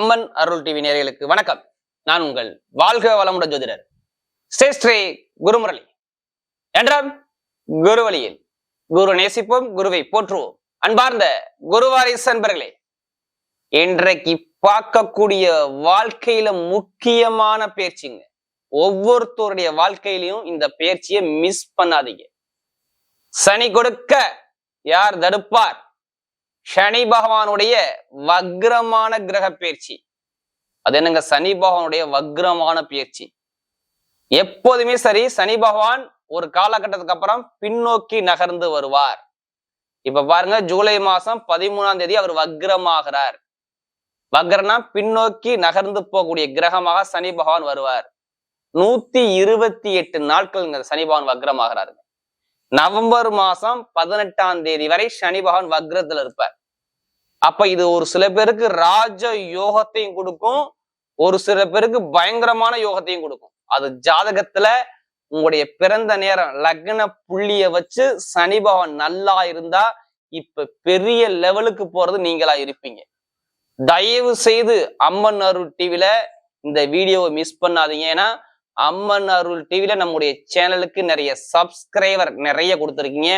அம்மன் அருள் TV நேர்களுக்கு வணக்கம். நான் உங்கள் வாழ்க வளமுடன் ஜோதிடர் ஸ்ரீ குருமுரளி. என்றால் குரு வழியில் குரு நேசிப்போம் குருவை போற்றுவோம். அன்பார்ந்த குருவாரிஸ் அன்பர்களே இன்றைக்கு பார்க்கக்கூடிய வாழ்க்கையில முக்கியமான பேச்சுங்க ஒவ்வொருத்தருடைய வாழ்க்கையிலையும் இந்த பேச்சியை மிஸ் பண்ணாதீங்க. சனி கொடுக்க யார் தடுப்பார்? சனி பகவானுடைய வக்ரமான கிரக பயிற்சி. அது என்னங்க? சனி பகவானுடைய வக்ரமான பயிற்சி. எப்போதுமே சரி சனி பகவான் ஒரு காலகட்டத்துக்கு அப்புறம் பின்னோக்கி நகர்ந்து வருவார். இப்ப பாருங்க ஜூலை மாசம் பதிமூணாம் தேதி அவர் வக்ரமாகிறார். வக்ரனா பின்னோக்கி நகர்ந்து போகக்கூடிய கிரகமாக சனி பகவான் வருவார். நூத்தி இருபத்தி எட்டு நாட்கள் சனி பகவான் வக்ரமாகிறாருங்க. நவம்பர் மாசம் பதினெட்டாம் தேதி வரை சனி பகவான் வக்ரத்துல இருப்பார். அப்ப இது ஒரு சில பேருக்கு ராஜ யோகத்தையும் கொடுக்கும் ஒரு சில பேருக்கு பயங்கரமான யோகத்தையும் கொடுக்கும். அது ஜாதகத்துல உங்களுடைய பிறந்த நேரம் லக்ன புள்ளிய வச்சு சனி பகவான் நல்லா இருந்தா இப்ப பெரிய லெவலுக்கு போறது நீங்களா இருப்பீங்க. தயவு செய்து அம்மன் அருள் டிவில இந்த வீடியோவை மிஸ் பண்ணாதீங்க. ஏன்னா அம்மன் அருள் டிவில நம்முடைய சேனலுக்கு நிறைய சப்ஸ்கிரைபர் நிறைய கொடுத்துருக்கீங்க.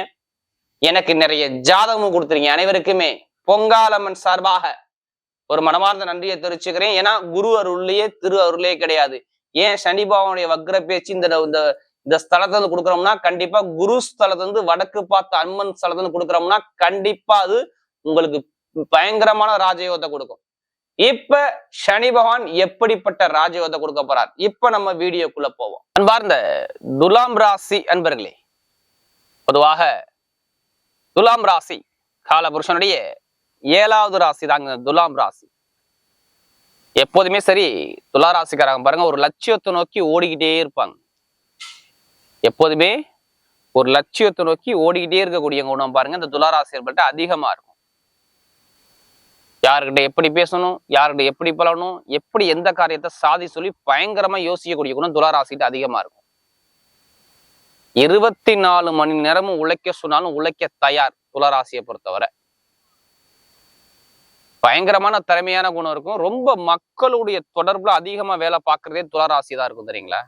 எனக்கு நிறைய ஜாதகமும் கொடுத்துருக்கீங்க அனைவருக்குமே. பொங்காலம்மன் சார்பாக ஒரு மனமார்ந்த நன்றியை தெரிவிச்சுக்கிறேன். ஏன்னா குரு அருள்லயே திரு அருளே கிடையாது. ஏன் சனி பாவனுடைய வக்ர பேச்சு இந்த இந்த இந்த ஸ்தலத்துல இருந்து கொடுக்குறோம்னா கண்டிப்பா குரு ஸ்தலத்துல இருந்து வடக்கு பார்த்த அம்மன் ஸ்தலத்துல இருந்து கொடுக்குறோம்னா கண்டிப்பா அது உங்களுக்கு பயங்கரமான ராஜயோகத்தை கொடுக்கும். இப்ப சனி பகவான் எப்படிப்பட்ட ராஜயோகத்தை கொடுக்க போறார்? இப்ப நம்ம வீடியோக்குள்ள போவோம். அன்பார்ந்த துலாம் ராசி அன்பர்களே பொதுவாக துலாம் ராசி காலபுருஷனுடைய ஏழாவது ராசி தாங்க துலாம் ராசி. எப்போதுமே சரி துலா ராசிக்காரங்க பாருங்க ஒரு லட்சியத்தை நோக்கி ஓடிக்கிட்டே இருப்பாங்க. எப்போதுமே ஒரு லட்சியத்தை நோக்கி ஓடிக்கிட்டே இருக்கக்கூடிய குணம் பாருங்க இந்த துலா ராசியர்கள்ட்ட அதிகமா இருக்கும். யாருக்கிட்ட எப்படி பேசணும் யாருக்கிட்ட எப்படி பழகணும் எப்படி எந்த காரியத்தை சாதி சொல்லி பயங்கரமா யோசிக்கக்கூடிய குணம் துலா அதிகமா இருக்கும். இருபத்தி நாலு மணி நேரமும் உழைக்க சொன்னாலும் உழைக்க தயார் துளராசியை பொறுத்தவரை. பயங்கரமான திறமையான குணம் இருக்கும். ரொம்ப மக்களுடைய தொடர்புல அதிகமா வேலை பார்க்கறதே துளராசி தான் இருக்கும் தெரியுங்களா?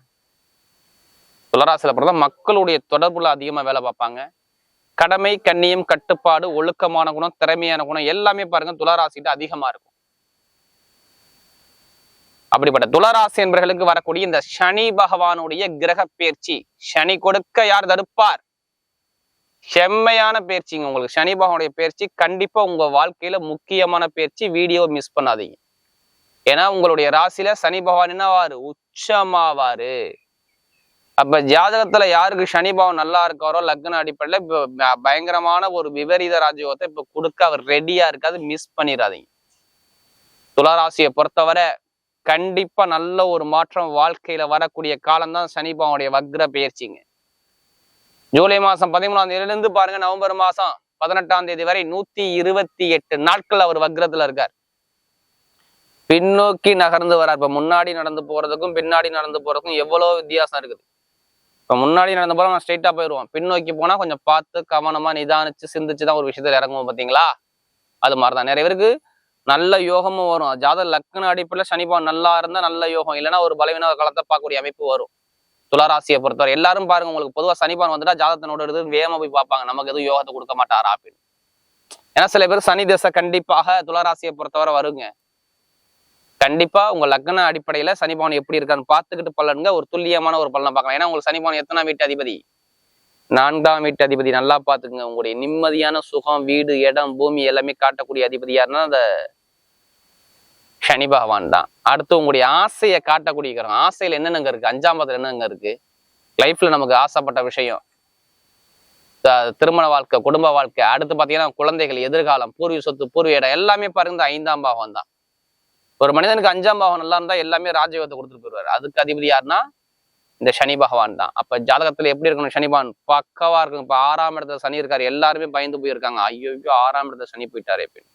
துளராசியில பிறந்தா மக்களுடைய தொடர்புல அதிகமா வேலை பார்ப்பாங்க. கடமை கண்ணியம் கட்டுப்பாடு ஒழுக்கமான குணம் திறமையான குணம் எல்லாமே பாருங்க துளராசிட்டு அதிகமா இருக்கும். அப்படிப்பட்ட துளராசி என்பவர்களுக்கு வரக்கூடிய இந்த சனி பகவானுடைய கிரக பயிற்சி. சனி கொடுக்க யார் தடுப்பார்? செம்மையான பயிற்சிங்க உங்களுக்கு. சனி பகவானுடைய பயிற்சி கண்டிப்பா உங்க வாழ்க்கையில முக்கியமான பயிற்சி வீடியோ மிஸ் பண்ணாதீங்க. ஏன்னா உங்களுடைய ராசியில சனி பகவான் என்னவாரு? உச்சமாவாரு. அப்ப ஜாதகத்துல யாருக்கு சனி பகவான் நல்லா இருக்காரோ லக்ன அடிப்படையில இப்ப பயங்கரமான ஒரு விபரீத ராஜயோகத்தை இப்ப கொடுக்க அவர் ரெடியா இருக்காது மிஸ் பண்ணிடாதீங்க துளாராசியை பொறுத்தவரை கண்டிப்பா நல்ல ஒரு மாற்றம் வாழ்க்கையில வரக்கூடிய காலம்தான் சனி பகவானுடைய வக்ர பயிற்சிங்க ஜூலை மாசம் பதிமூணாம் தேதியிலிருந்து பாருங்க நவம்பர் மாசம் பதினெட்டாம் தேதி வரை நூத்தி இருபத்தி எட்டு நாட்கள் அவர் வக்ரத்துல இருக்கார். பின்னோக்கி நகர்ந்து வரார். இப்ப முன்னாடி நடந்து போறதுக்கும் பின்னாடி நடந்து போறதுக்கும் எவ்வளவு வித்தியாசம் இருக்குது. இப்ப முன்னாடி நடந்து போறோம் நான் ஸ்ட்ரைட்டா போயிடுவோம் பின்னோக்கி போனா கொஞ்சம் பார்த்து கவனமா நிதானிச்சு சிந்திச்சு தான் ஒரு விஷயத்துல இறங்குவோம் பாத்தீங்களா? அது மாதிரிதான். நிறைய பேருக்கு நல்ல யோகமும் வரும். ஜாத லக்ன அடிப்படையில் சனிபான் நல்லா இருந்தா நல்ல யோகம். இல்லைன்னா ஒரு பலவீன காலத்தை பார்க்கக்கூடிய அமைப்பு வரும். துளாராசியை பொறுத்தவரை எல்லாரும் பாருங்க உங்களுக்கு பொதுவா சனிபான் வந்துட்டா ஜாதகத்தினோட எடுத்து வேகமா போய் பார்ப்பாங்க. நமக்கு எதுவும் யோகத்தை கொடுக்க மாட்டாரா அப்படின்னு. ஏன்னா சில பேர் சனி திசை கண்டிப்பாக துளாராசியை பொறுத்தவரை வருங்க. கண்டிப்பா உங்க லக்ன அடிப்படையில சனிபவன் எப்படி இருக்கான்னு பார்த்துக்கிட்டு பலனுங்க ஒரு துல்லியமான ஒரு பலனை பார்க்கலாம். ஏன்னா உங்களுக்கு சனிபவன் எத்தனாம் வீட்டு அதிபதி? நான்காம் வீட்டு அதிபதி. நல்லா பாத்துக்கோங்க உங்களுடைய நிம்மதியான சுகம் வீடு இடம் பூமி எல்லாமே காட்டக்கூடிய அதிபதி யாருன்னா அந்த சனி பகவான் தான். அடுத்து உங்களுடைய ஆசையை காட்டக்கூடிய கிரகம் ஆசையில் என்னென்னங்க இருக்கு? அஞ்சாம் பதத்துல என்னங்க இருக்கு? லைஃப்பில் நமக்கு ஆசைப்பட்ட விஷயம். திருமண வாழ்க்கை குடும்ப வாழ்க்கை அடுத்து பார்த்தீங்கன்னா குழந்தைகள் எதிர்காலம் பூர்வீக சொத்து பூர்வீக இடம் எல்லாமே பாருங்க ஐந்தாம் பாவம் தான். ஒரு மனிதனுக்கு அஞ்சாம் பாவம் நல்லா இருந்தால் எல்லாமே ராஜயோகத்தை கொடுத்துட்டு போயிடுவாரு அதுக்கு அதிபதி யாருன்னா? இந்த சனி பகவான் தான். அப்போ ஜாதகத்தில் எப்படி இருக்கணும்? சனி பகவான் பக்கவாக இருக்கும் இப்போ ஆறாம் இடத்துல சனி இருக்கார். எல்லாருமே பயந்து போயிருக்காங்க. ஐயோ ஆறாம் இடத்துல சனி போயிட்டாரு அப்படின்னு.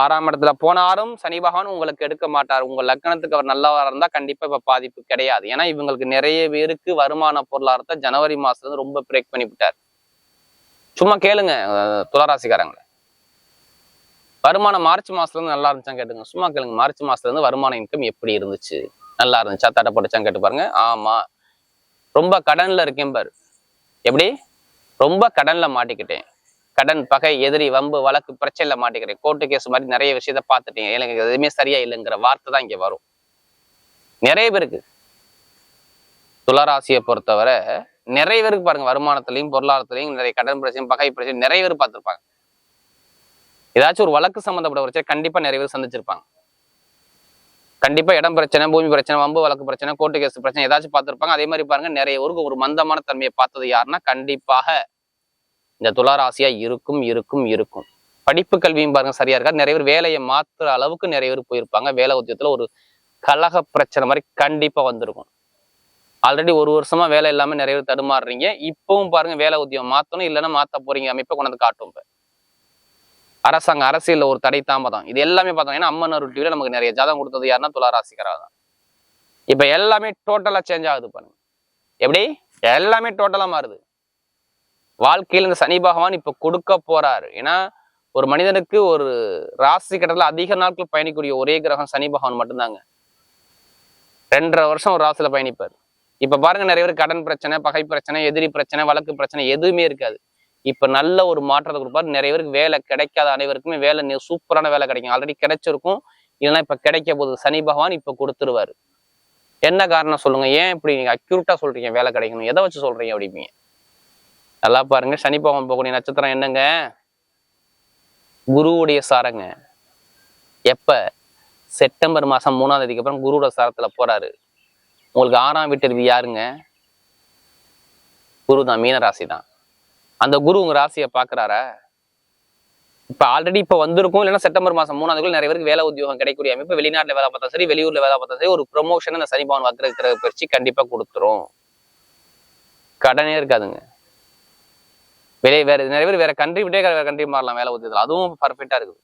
ஆறாம் இடத்துல போனாரும் சனி பகவான் உங்களுக்கு எடுக்க மாட்டார். உங்க லக்கணத்துக்கு அவர் நல்லவா இருந்தா கண்டிப்பா இப்ப பாதிப்பு கிடையாது. ஏன்னா இவங்களுக்கு நிறைய பேருக்கு வருமான பொருளாதாரத்தை ஜனவரி மாசத்துல இருந்து ரொம்ப பிரேக் பண்ணிவிட்டார் சும்மா கேளுங்க துளராசிக்காரங்களை. வருமானம் மார்ச் மாசத்துல இருந்து நல்லா இருந்துச்சா கேட்டுங்க. சும்மா கேளுங்க மார்ச் மாசத்துல இருந்து வருமான இன்கம் எப்படி இருந்துச்சு? நல்லா இருந்துச்சா? தட்டை போட்டுச்சான்னு கேட்டு பாருங்க. ஆமா. ரொம்ப கடன்ல இருக்கேன் பாரு. எப்படி? ரொம்ப கடன்ல மாட்டிக்கிட்டேன். கடன் பகை எதிரி வம்பு வழக்கு பிரச்சனையில் மாட்டிக்கிறேன் கோர்ட்டு கேஸ் மாதிரி நிறைய விஷயத்த பார்த்துட்டீங்க. எனக்கு எதுவுமே சரியா இல்லைங்கிற வார்த்தை தான் இங்க வரும். நிறைய பேருக்கு. துளராசியை பொறுத்தவரை நிறைய பேருக்கு பாருங்க வருமானத்திலையும் பொருளாதாரத்திலையும் நிறைய கடன் பிரச்சனை பகை பிரச்சனை நிறைய பேர் பார்த்திருப்பாங்க. ஏதாச்சும் ஒரு வழக்கு சம்பந்தப்பட்ட பிரச்சனை கண்டிப்பா நிறைய பேர் சந்திச்சிருப்பாங்க. கண்டிப்பா இடம் பிரச்சனை பூமி பிரச்சனை வம்பு வழக்கு பிரச்சனை கோர்ட்டு கேஸ் பிரச்சனை ஏதாச்சும் பார்த்துருப்பாங்க. அதே மாதிரி பாருங்க நிறைய ஊருக்கு ஒரு மந்தமான தன்மையை பார்த்தது யாருன்னா கண்டிப்பாக இந்த துளாராசியா இருக்கும் இருக்கும் இருக்கும். படிப்பு கல்வியும் பாருங்க சரியா இருக்கா? நிறைய பேர் வேலையை மாத்துற அளவுக்கு நிறைய பேர் போயிருப்பாங்க. வேலை உத்தியத்துல ஒரு கலக பிரச்சனை மாதிரி கண்டிப்பா வந்திருக்கும். ஆல்ரெடி ஒரு வருஷமா வேலை இல்லாம நிறைய பேர் தடுமாறுறீங்க. இப்பவும் பாருங்க வேலை உத்தியம் மாத்தணும் இல்லைன்னா மாத்த போறீங்க. அமைப்பை கொண்டாந்து காட்டும் இப்போ. அரசாங்க அரசியல் ஒரு தடை தாமதம். இது எல்லாமே பார்த்தோம் ஏன்னா அம்மன் அருள் டிவில நமக்கு நிறைய ஜாதகம் கொடுத்தது யாருன்னா துளாராசிகரா தான். இப்ப எல்லாமே டோட்டலா சேஞ்ச் ஆகுது பாருங்க. எப்படி? எல்லாமே டோட்டலா மாறுது. வாழ்க்கையில் இந்த சனி பகவான் இப்போ கொடுக்க போறாரு. ஏன்னா ஒரு மனிதனுக்கு ஒரு ராசி கட்டத்தில் அதிக நாட்கள் பயணிக்கூடிய ஒரே கிரகம் சனி பகவான் மட்டும்தாங்க. ரெண்டரை வருஷம் ஒரு ராசியில பயணிப்பார். இப்ப பாருங்க நிறைய பேர் கடன் பிரச்சனை பகை பிரச்சனை எதிரி பிரச்சனை வழக்கு பிரச்சனை எதுவுமே இருக்காது. இப்ப நல்ல ஒரு மாற்றத்தை கொடுப்பாரு. நிறைய பேருக்கு வேலை கிடைக்காத அனைவருக்குமே வேலை சூப்பரான வேலை கிடைக்கும். ஆல்ரெடி கிடைச்சிருக்கும். இல்லைன்னா இப்ப கிடைக்க போகுது. சனி பகவான் இப்போ கொடுத்துருவாரு. என்ன காரணம் சொல்லுங்க? ஏன் இப்படி நீங்க அக்யூரேட்டா சொல்றீங்க? வேலை கிடைக்கணும். எதை வச்சு சொல்றீங்க? அப்படிப்பீங்க நல்லா பாருங்க. சனி பகவான் போகக்கூடிய நட்சத்திரம் என்னங்க? குருவுடைய சாரங்க. எப்ப? செப்டம்பர் மாசம் மூணாம் தேதிக்கு அப்புறம் குருவோட சாரத்துல போறாரு. உங்களுக்கு ஆறாம் வீட்டு யாருங்க? குரு தான் மீன ராசி தான். அந்த குரு உங்க ராசியை பாக்குறாரா இப்ப ஆல்ரெடி இப்ப வந்திருக்கும் இல்லைன்னா செப்டம்பர் மாதம் மூணாவது நிறைய பேருக்கு வேலை உத்தியோகம் கிடைக்கக்கூடிய அமைப்பு. வெளிநாட்டுல வேலை பார்த்தா சரி வெளியூர்ல வேலை பார்த்தா சரி ஒரு ப்ரொமோஷன் இந்த சனி பவன் கிரக பயிற்சி கண்டிப்பா கொடுத்துரும். கடனே இருக்காதுங்க. வெளியே வேற நிறைய பேர் வேற கண்ட்ரி விட்டே வேற கண்ட்ரி மாறலாம் வேலை உத்தியத்தில் அதுவும் பர்ஃபெக்டா இருக்குது.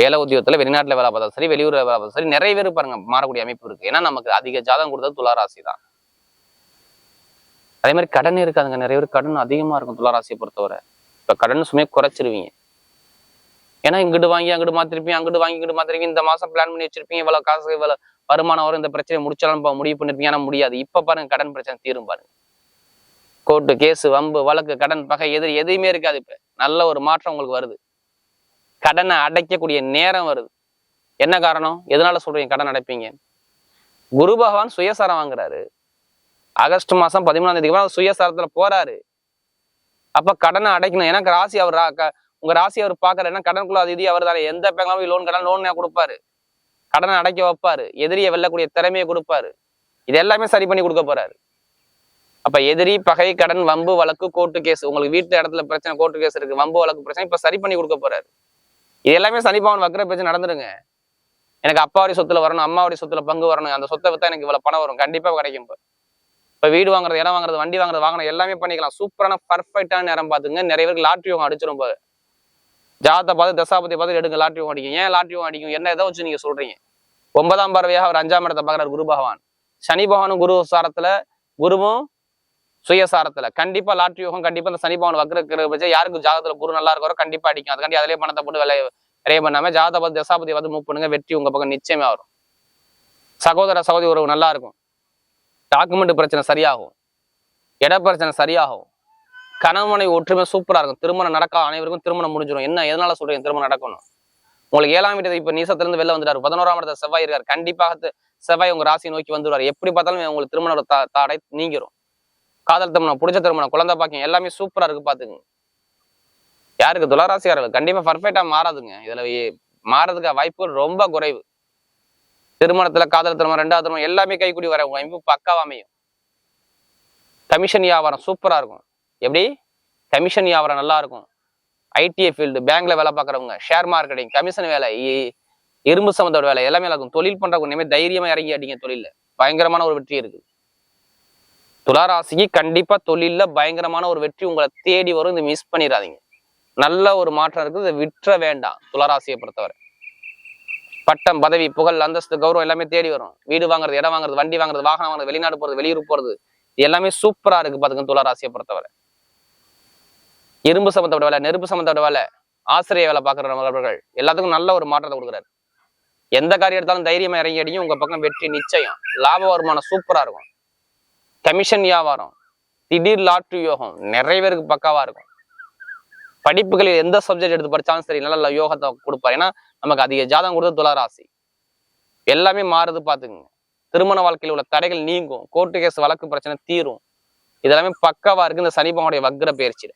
வேலை உத்தியோகத்தில் வெளிநாட்டுல வேலை பார்த்தா சரி வெளியூர் வேலை பார்த்தா சரி நிறைய பேர் பாருங்க மாறக்கூடிய அமைப்பு இருக்கு. ஏன்னா நமக்கு அதிக ஜாதகம் கொடுத்தது துளாராசி தான் அதே மாதிரி கடன் இருக்காதுங்க. நிறைய பேர் கடன் அதிகமா இருக்கும் துளாராசியை பொறுத்தவரை. இப்ப கடன் சுமையை குறைச்சிருவீங்க. ஏன்னா இங்கிட்டு வாங்கி அங்கிட்டு மாத்திருப்பீங்க அங்கிட்டு வாங்கி இங்கிட்டு மாத்திருப்பீங்க. இந்த மாசம் பிளான் பண்ணி வச்சிருப்பீங்க. இவ்வளவு காசு இவ்வளவு வருமானம் வரும். இந்த பிரச்சனையை முடிச்சாலும் முடிவு பண்ணிருப்பீங்க. ஆனா முடியாது. இப்ப பாருங்க கடன் பிரச்சனை தீரும் பாருங்க. கோர்ட்டு கேஸு வம்பு வழக்கு கடன் பகை எதிரி எதுவுமே இருக்காது இப்போ. நல்ல ஒரு மாற்றம் உங்களுக்கு வருது. கடனை அடைக்கக்கூடிய நேரம் வருது. என்ன காரணம்? எதனால சொல்றீங்க கடன் அடைப்பீங்க? குரு பகவான் சுயசாரம் வாங்குறாரு. ஆகஸ்ட் மாசம் பதிமூணாம் தேதிக்கு அப்புறம் சுயசாரத்துல போறாரு. அப்ப கடனை அடைக்கணும். ஏன்னா ராசி அவர் ரா- உங்க ராசி அவர் பாக்குறாரு ஏன்னா கடனுக்குள்ள அது இது அவர் தானே. எந்த பேங்க்ல லோன் கடன் லோன் கொடுப்பாரு. கடனை அடைக்க வைப்பாரு. எதிரியை வெல்லக்கூடிய திறமையை கொடுப்பாரு. இது எல்லாமே சரி பண்ணி கொடுக்க போறாரு. அப்ப எதிரி பகை கடன் வம்பு வழக்கு கோர்ட்டு கேஸ் உங்களுக்கு வீட்டு இடத்துல பிரச்சனை கோர்ட்டு கேஸ் இருக்கு. வம்பு வழக்கு பிரச்சனை இப்ப சரி பண்ணி கொடுக்க போறாரு. இது எல்லாமே சனிபவன் வக்கர பிரச்சனை நடந்துருங்க. எனக்கு அப்பாவுடைய சொத்துல வரணும் அம்மாவுடைய சொத்துல பங்கு வரணும். அந்த சொத்தை வித்தா எனக்கு இவ்வளவு பணம் வரும். கண்டிப்பா கிடைக்கும் இப்ப. இப்ப வீடு வாங்குறது இடம் வாங்குறது வண்டி வாங்குறது வாங்கணும் எல்லாமே பண்ணிக்கலாம். சூப்பரான பர்ஃபெக்டான நேரம் பாத்துங்க நிறைய பேருக்கு லாட்ரி யோகம் அடிச்சிரும் போது ஜாதத்தை பார்த்து தசாபதி பார்த்து எடுங்க. லாட்ரி யோகம் அடிக்கும். ஏன் லாட்ரி யோகம் அடிக்கும்? என்ன எதை வச்சு நீங்க சொல்றீங்க? ஒன்பதாம் பார்வையாக அவர் அஞ்சாம் இடத்தை பார்க்கறாரு குரு பகவான். சனி பகவானும் குரு சாரத்துல குருவும் சுயசாரத்துல. கண்டிப்பா லாட்ரி யோகம் கண்டிப்பா இந்த சனிபவன் பகவான் வக்ர யாருக்கு ஜாதகத்துல குரு நல்லா இருக்கிறோ கண்டிப்பா அடிக்கும். அதுக்காண்டி அதிலே பணத்தை போட்டு விலை விரைய பண்ணாம ஜாதபதி தசாபதி வந்து மூவ் பண்ணுங்க வெற்றி உங்க பக்கம் நிச்சயமா வரும். சகோதர சகோதரி உறவு நல்லா இருக்கும். டாக்குமெண்ட் பிரச்சனை சரியாகும். இட பிரச்சனை சரியாகும். கணவனை ஒற்றுமை சூப்பரா இருக்கும். திருமணம் நடக்க அனைவருக்கும் திருமணம் முடிஞ்சிடும் என்ன எதனால சொல்றீங்க திருமணம் நடக்கணும்? உங்களுக்கு ஏழாம் வீட்டு இப்ப நீசத்துல இருந்து வெளில வந்துட்டாரு. பதினோராம் இடத்துல செவ்வாய் இருக்காரு. கண்டிப்பாக செவ்வாய் உங்க ராசியை நோக்கி வந்துருவாரு. எப்படி பார்த்தாலும் உங்களுக்கு திருமண த- தடை நீங்கிரும். காதல் திருமணம் பிடிச்ச திருமணம் குழந்தை பாக்கியம் எல்லாமே சூப்பரா இருக்கு பாத்துங்க யாருக்கு? துளாராசிக்காரர்கள் கண்டிப்பா பர்ஃபெக்டா மாறாதுங்க. இதுல மாறதுக்கு வாய்ப்பு ரொம்ப குறைவு. திருமணத்துல காதல் திருமணம் ரெண்டாவது திருமணம் எல்லாமே கைக்கூடி வர வாய்ப்பு பக்காவா அமையும். கமிஷன் வியாபாரம் சூப்பரா இருக்கும். எப்படி? கமிஷன் வியாபாரம் நல்லா இருக்கும். ஐடிஐ ஃபீல்டு பேங்க்ல வேலை பார்க்குறவங்க ஷேர் மார்க்கெட்டிங் கமிஷன் வேலை இரும்பு சம்மந்தோட வேலை எல்லாமே நல்லா இருக்கும். தொழில் பண்றவங்க இனிமேல் தைரியமா இறங்கி அடிங்க தொழில பயங்கரமான ஒரு வெற்றி இருக்கு. துளாராசிக்கு கண்டிப்பா தொழில்ல பயங்கரமான ஒரு வெற்றி உங்களை தேடி வரும். இதை மிஸ் பண்ணிடாதீங்க. நல்ல ஒரு மாற்றம் இருக்குது. இதை விட்டுற வேண்டாம் துளாராசியை பொறுத்தவரை. பட்டம் பதவி புகழ் அந்தஸ்து கௌரவம் எல்லாமே தேடி வரும். வீடு வாங்குறது இடம் வாங்குறது வண்டி வாங்குறது வாகனம் வாங்குறது வெளிநாடு போறது வெளியூர் போறது எல்லாமே சூப்பரா இருக்கு பாத்துங்க துளாராசியை பொறுத்தவரை. இரும்பு சம்பந்தப்பட்ட வேலை நெருப்பு சம்பந்தப்பட்ட வேலை ஆசிரியர் வேலை பார்க்குற நபர்கள் எல்லாத்துக்கும் நல்ல ஒரு மாற்றத்தை கொடுக்குறாரு. எந்த காரியம் எடுத்தாலும் தைரியமா இறங்கி அடியும் உங்க பக்கம் வெற்றி நிச்சயம். லாப வருமானம் சூப்பரா இருக்கும். கமிஷன் வியாபாரம் திடீர் லாட்ரி யோகம் நிறைய பேருக்கு பக்காவாக இருக்கும். படிப்புகளில் எந்த சப்ஜெக்ட் எடுத்து படிச்சாலும் சரி நல்ல யோகத்தை கொடுப்பார். ஏன்னா நமக்கு அதிக ஜாதகம் கொடுத்து துளராசி. எல்லாமே மாறுது பார்த்துக்குங்க. திருமண வாழ்க்கையில் உள்ள தடைகள் நீங்கும். கோர்ட்டு கேஸ் வழக்கு பிரச்சனை தீரும். இதெல்லாமே பக்கவாக இருக்குது இந்த சனிபகனுடைய வக்ர பயிற்சி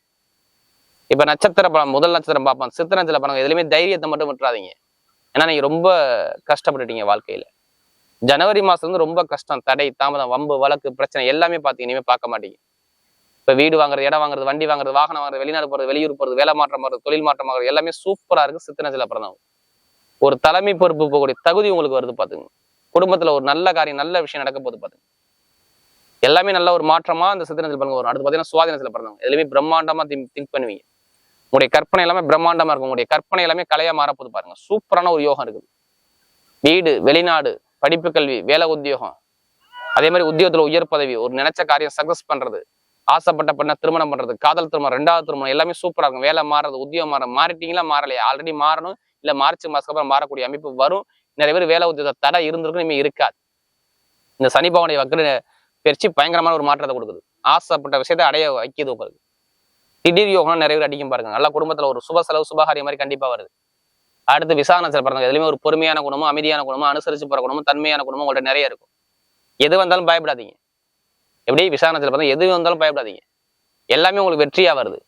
இப்போ நட்சத்திர படம் முதல் நட்சத்திரம் பார்ப்போம். சித்திர நட்சத்திர படம் எதுலையுமே தைரியத்தை மட்டும் விட்டுறாதீங்க. ஏன்னா நீங்கள் ரொம்ப கஷ்டப்பட்டுட்டீங்க வாழ்க்கையில். ஜனவரி மாதம் வந்து ரொம்ப கஷ்டம். தடை தாமதம் வம்பு வழக்கு பிரச்சனை எல்லாமே பார்த்து இனிமே பார்க்க மாட்டீங்க. இப்போ வீடு வாங்குறது இடம் வாங்குறது வண்டி வாங்குறது வாகனம் வாங்குறது வெளிநாடு போறது வெளியூர் போறது வேலை மாற்றம் போறது தொழில் மாற்றம் ஆகுறது எல்லாமே சூப்பரா இருக்கு. சித்தனத்துல பிறந்தவங்க ஒரு தலைமை பொறுப்பு போகக்கூடிய தகுதி உங்களுக்கு வருது பார்த்துங்க குடும்பத்துல ஒரு நல்ல காரியம் நல்ல விஷயம் நடக்க போகுது பார்த்துங்க எல்லாமே நல்ல ஒரு மாற்றமா அந்த சித்தனத்தில் பிறங்க வரும். அடுத்து பாத்தீங்கன்னா சுவாதினத்துல பிறந்தவங்க எல்லாமே பிரம்மாண்டமா திங்க் பண்ணுவீங்க. உங்களுடைய கற்பனை எல்லாமே பிரம்மாண்டமா இருக்கும். உங்களுடைய கற்பனை எல்லாமே கலையாக மாறப்போது பாருங்க. சூப்பரான ஒரு யோகம் இருக்குது. வீடு வெளிநாடு படிப்பு கல்வி வேலை உத்தியோகம். அதே மாதிரி உத்தியோகத்துல உயர் பதவி ஒரு நினைச்ச காரியம் சக்சஸ் பண்றது ஆசைப்பட்ட பெண்ணை திருமணம் பண்றது காதல் திருமணம் ரெண்டாவது திருமணம் எல்லாமே சூப்பரா இருக்கும் வேலை மாறுறது உத்தியோகம் மாற மாறிட்டீங்களா? மாறலையா? ஆல்ரெடி மாறணும் இல்ல மார்ச் மாசத்துக்கு அப்புறம் மாறக்கூடிய அமைப்பு வரும். நிறைய பேர் வேலை உத்தியோக தடை இருந்திருக்கும் இனிமே இருக்காது. இந்த சனி பவனை வக்கர பெருச்சு பயங்கரமான ஒரு மாற்றத்தை கொடுக்குது. ஆசைப்பட்ட விஷயத்தை அடைய வைக்கிது உங்களுக்கு திடீர் யோகம் நிறைய பேர் அடிக்கும் பாருங்க. நல்ல குடும்பத்துல ஒரு சுப செலவு சுபகாரியம் மாதிரி கண்டிப்பா வருது. அடுத்து விசாரணை பிறந்தவங்க எதுலையுமே ஒரு பொறுமையான குணமும் அமைதியான குணமும் அனுசரிச்சு போற குணமும் தன்மையான குணமும் உங்கள்கிட்ட நிறைய இருக்கும். எது வந்தாலும் பயப்படாதீங்க. எப்படி? விசாரணத்தில் பார்த்தா எது வந்தாலும் பயப்படாதீங்க. எல்லாமே உங்களுக்கு வெற்றியா வருது.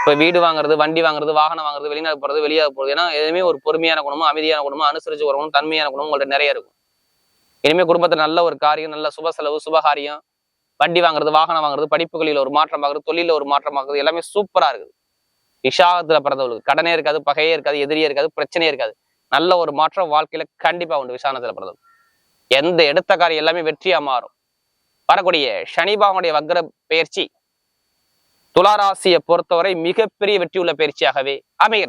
இப்போ வீடு வாங்குறது வண்டி வாங்குறது வாகனம் வாங்குறது வெளிநாடு போறது வெளியே போகிறது ஏன்னா எதுவுமே ஒரு பொறுமையான குணமும் அமைதியான குணமும் அனுசரிச்சு ஒரு குணமும் தன்மையான குணமும் உங்கள்கிட்ட நிறைய இருக்கும். இனிமேல் குடும்பத்துல நல்ல ஒரு காரியம் நல்ல சுப செலவு சுபகாரியம் வண்டி வாங்குறது வாகனம் வாங்குறது படிப்புகளில் ஒரு மாற்றம் ஆகுறது தொழில ஒரு மாற்றம் ஆகுறது எல்லாமே சூப்பரா இருக்குது. விஷாகத்துல பிறந்தவங்களுக்கு. கடனே இருக்காது பகையே இருக்காது எதிரியே இருக்காது பிரச்சனையே இருக்காது. நல்ல ஒரு மாற்றம் வாழ்க்கையில கண்டிப்பா உண்டு விசாகத்துல பிறந்தது எந்த எடுத்த காரியம் எல்லாமே வெற்றியா மாறும். வரக்கூடிய சனிபாவனுடைய வக்ர பயிற்சி துளாராசியை பொறுத்தவரை மிகப்பெரிய வெற்றியுள்ள பயிற்சியாகவே அமைகிறது.